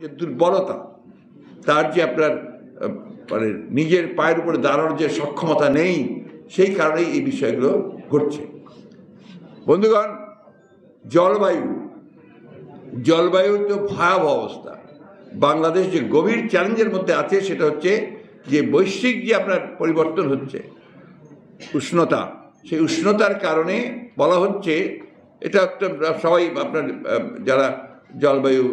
যে দুর্বলতা, তার যে আপনার মানে নিজের পায়ের উপরে দাঁড়ানোর যে সক্ষমতা নেই, সেই কারণেই এই বিষয়গুলো ঘটছে। বন্ধুগণ, জলবায়ু, জলবায়ুর তো ভয়াবহ অবস্থা, বাংলাদেশ যে গভীর চ্যালেঞ্জের মধ্যে আছে, সেটা হচ্ছে যে বৈশ্বিক যে আপনার পরিবর্তন হচ্ছে, উষ্ণতা, সেই উষ্ণতার কারণে বলা হচ্ছে, এটা একটা, সবাই আপনার যারা জলবায়ু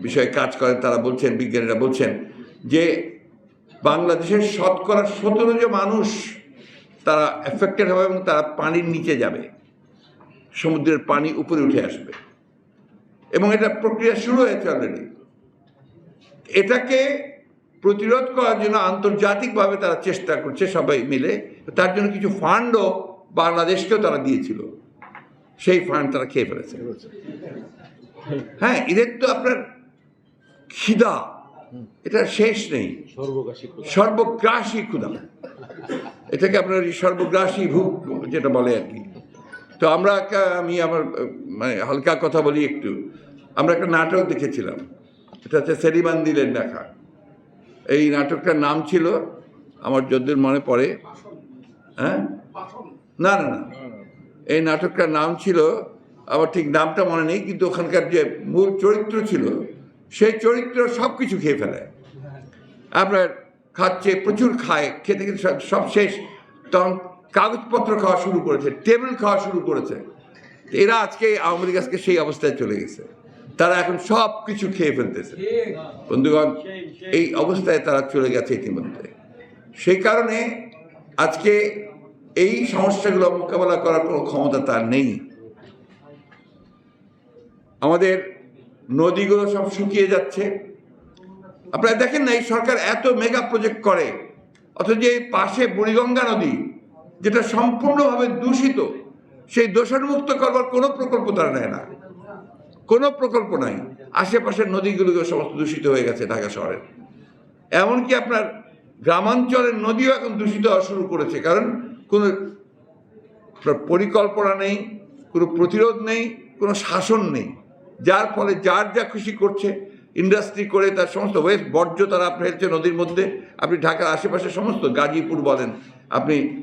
বিষয়ে কাজ করেন, তারা বলছেন, বিজ্ঞানীরা বলছেন যে বাংলাদেশের শতকরা সতেরো যে মানুষ তারা এফেক্টেড হবে এবং তারা পানির নিচে যাবে। সমুদ্রের পানি উপরে উঠে আসবে। এবং এটা প্রক্রিয়া শুরু হয়েছে অলরেডি এটাকে প্রতিরোধ করার জন্য আন্তর্জাতিকভাবে তারা চেষ্টা করছে সবাই মিলে। তার জন্য কিছু ফান্ডও বাংলাদেশকেও তারা দিয়েছিল। সেই ফান্ড তারা খেয়ে ফেলেছে। হ্যাঁ এদের তো আপনার খিদা এটা শেষ নেই। সর্বগ্রাসী ক্ষুধা। এটাকে আপনার সর্বগ্রাসী ভূক যেটা বলে আর কি। তো আমরা একটা- আমি আমার মানে হালকা কথা বলি একটু। আমরা একটা নাটক দেখেছিলাম। এটা হচ্ছে সেরিমান্দিলের লেখা। এই নাটকটার নাম ছিল আমার যদ্দূর মনে পড়ে। হ্যাঁ? না না না। এই নাটকটার নাম ছিল আমার ঠিক নামটা মনে নেই কিন্তু ওখানকার যে মূল চরিত্র ছিল সেই চরিত্র সব কিছু খেয়ে ফেলে। আপনার খাচ্ছে, প্রচুর খায়, খেতে খেতে সব- সব শেষ। তখন কাগজপত্র খাওয়া শুরু করেছে, টেবিল খাওয়া শুরু করেছে। এরা আজকে আওয়ামী লীগ আজকে সেই অবস্থায় চলে গেছে। তারা এখন সব কিছু খেয়ে ফেলতেছে। বন্ধুগণ, এই অবস্থায় তারা চলে গেছে ইতিমধ্যে। সেই কারণে আজকে এই সমস্যাগুলো মোকাবেলা করার কোনো ক্ষমতা তার নেই। আমাদের নদীগুলো সব শুকিয়ে যাচ্ছে। আপনারা দেখেন না, এই সরকার এত মেগা প্রজেক্ট করে, অথচ এই পাশে বুড়িগঙ্গা নদী, যেটা সম্পূর্ণভাবে দূষিত, সেই দূষণমুক্ত করবার কোনো প্রকল্প তারা নেয় না। কোনো প্রকল্প নাই। আশেপাশের নদীগুলো সমস্ত দূষিত হয়ে গেছে ঢাকা শহরের এমনকি আপনার গ্রামাঞ্চলের নদীও এখন দূষিত হওয়া শুরু করেছে, কারণ কোনো পরিকল্পনা নেই, কোনো প্রতিরোধ নেই, কোনো শাসন নেই। যার ফলে যার যা খুশি করছে ইন্ডাস্ট্রি করে তার সমস্ত ওয়েস্ট বর্জ্য তারা ফেলছে নদীর মধ্যে। আপনি ঢাকার আশেপাশে সমস্ত, গাজীপুর বলেন, আপনি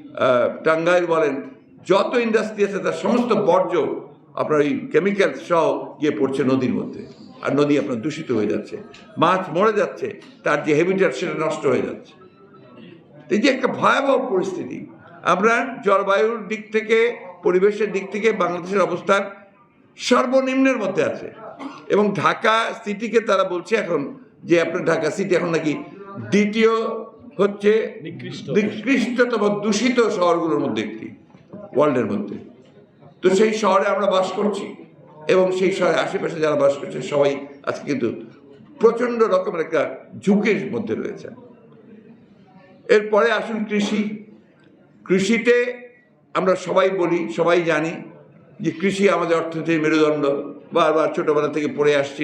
টাঙ্গাইল বলেন, যত ইন্ডাস্ট্রি আছে তার সমস্ত বর্জ্য আপনার ওই কেমিক্যাল সহ গিয়ে পড়ছে নদীর মধ্যে। আর নদী আপনার দূষিত হয়ে যাচ্ছে। মাছ মরে যাচ্ছে, তার যে হেবিটেট সেটা নষ্ট হয়ে যাচ্ছে। এই যে একটা ভয়াবহ পরিস্থিতি। আমরা জলবায়ুর দিক থেকে, পরিবেশের দিক থেকে বাংলাদেশের অবস্থান সর্বনিম্নের মধ্যে আছে। এবং ঢাকা সিটিকে তারা বলছে এখন যে আপনার ঢাকা সিটি এখন নাকি দ্বিতীয় হচ্ছে নিকৃষ্টতম দূষিত শহরগুলোর মধ্যে একটি ওয়ার্ল্ডের মধ্যে। তো সেই শহরে আমরা বাস করছি এবং সেই শহরে আশেপাশে যারা বাস করছে সবাই আজকে কিন্তু প্রচণ্ড রকমের একটা ঝুঁকির মধ্যে রয়েছে। এরপরে আসুন কৃষি। কৃষিতে আমরা সবাই বলি সবাই জানি যে কৃষি আমাদের অর্থনীতির মেরুদণ্ড বারবার ছোটোবেলা থেকে পড়ে আসছি।